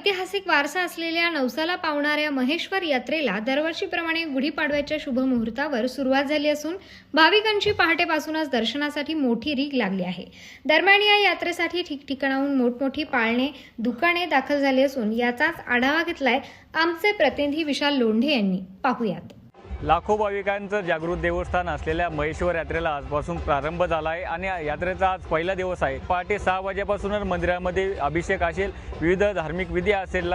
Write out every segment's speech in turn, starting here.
ऐतिहासिक वारसा असलेल्या नवसाला पावणाऱ्या महेश्वर यात्रेला दरवर्षीप्रमाणे गुढीपाडव्याच्या शुभ मुहूर्तावर सुरुवात झाली असून भाविकांची पहाटेपासूनच दर्शनासाठी मोठी रीग लागली आहे. दरम्यान या यात्रेसाठी ठिकठिकाणाहून मोठमोठी पाळणे दुकाने दाखल झाली असून याचाच आढावा घेतलाय आमचे प्रतिनिधी विशाल लोंढे यांनी. पाहूयात. लाखो भाविकांचं जागृत देवस्थान असलेल्या महेश्वर यात्रेला आजपासून प्रारंभ झाला आहे आणि यात्रेचा आज पहिला दिवस आहे. पहाटे सहा वाजेपासूनच मंदिरामध्ये अभिषेक असेल विविध धार्मिक विधी असेल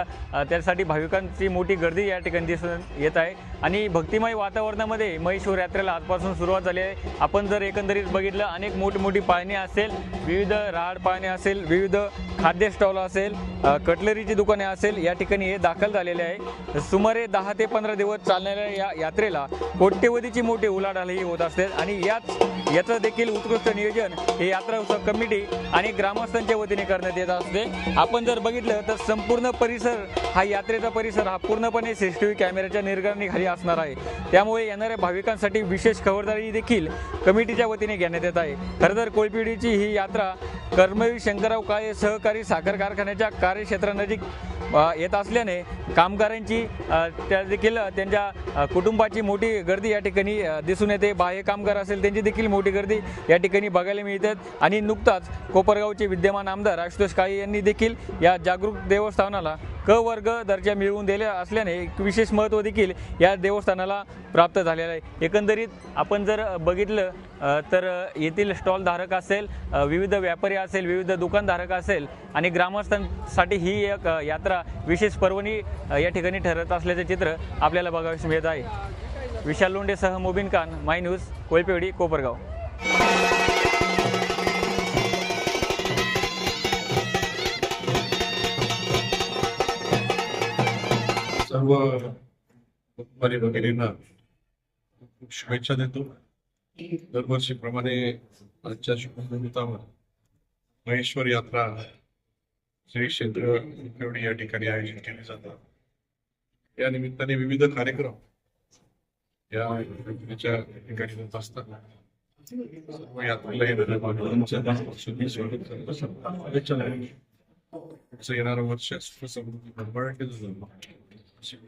त्यासाठी भाविकांची मोठी गर्दी या ठिकाणी दिसून येत आहे. आणि भक्तिमय वातावरणामध्ये महेश्वर यात्रेला आजपासून सुरुवात झाली आहे. आपण जर एकंदरीत बघितलं अनेक मोठमोठी पाळणी असेल विविध राहाड पाळणे असेल विविध खाद्य स्टॉल असेल कटलरीची दुकाने असेल या ठिकाणी हे दाखल झालेले आहे. सुमारे दहा ते पंधरा दिवस चालणाऱ्या या यात्रेला कोट्यवधीची मोठी उलाढालही होत असते आणि याच याचं देखील उत्कृष्ट नियोजन हे यात्रा उत्सव कमिटी आणि ग्रामस्थांच्या वतीने करण्यात येत असते. आपण जर बघितलं तर संपूर्ण परिसर हा यात्रेचा परिसर हा पूर्णपणे सी सी टी व्ही कॅमेऱ्याच्या निर्गणीखाली असणार आहे. त्यामुळे येणाऱ्या भाविकांसाठी विशेष खबरदारी देखील कमिटीच्या वतीने घेण्यात येत आहे. खरं तर कोळपिडीची ही यात्रा कर्मवीर शंकरराव काळे सहकारी साखर कारखान्याच्या कार्यक्षेत्रानजीक येत असल्याने कामगारांची त्या देखील त्यांच्या कुटुंबाची मोठी गर्दी या ठिकाणी दिसून येते. बाह्य कामगार असेल त्यांची देखील मोठी गर्दी या ठिकाणी बघायला मिळतात. आणि नुकताच कोपरगावचे विद्यमान आमदार आशुतोष काळे यांनी देखील या जागरूक देवस्थानाला क वर्ग दर्जा मिळवून दिले असल्याने एक विशेष महत्त्व देखील या देवस्थानाला प्राप्त झालेलं आहे. एकंदरीत आपण जर बघितलं तर येथील स्टॉलधारक असेल विविध व्यापारी असेल विविध दुकानधारक असेल आणि ग्रामस्थांसाठी ही एक यात्रा विशेष पर्वणी या ठिकाणी ठरत असल्याचे चित्र आपल्याला बघावयास मिळत आहे. विशाल लोंडेसह मोबिन खान माय न्यूज कोळपेवडी कोपरगाव. सर्व व्यापारी भगिनींना खूप शुभेच्छा देतो. दरवर्षीप्रमाणे आजच्या शुभनिमित्तावर महेश्वर यात्रा श्री क्षेत्र पिवडी या ठिकाणी आयोजित केली जातात या निमित्ताने विविध कार्यक्रम या यात्रेच्या ठिकाणी होत असतात. सर्व यात्रेला शुभेच्छा येणारं वर्ष सुख 全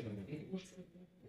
い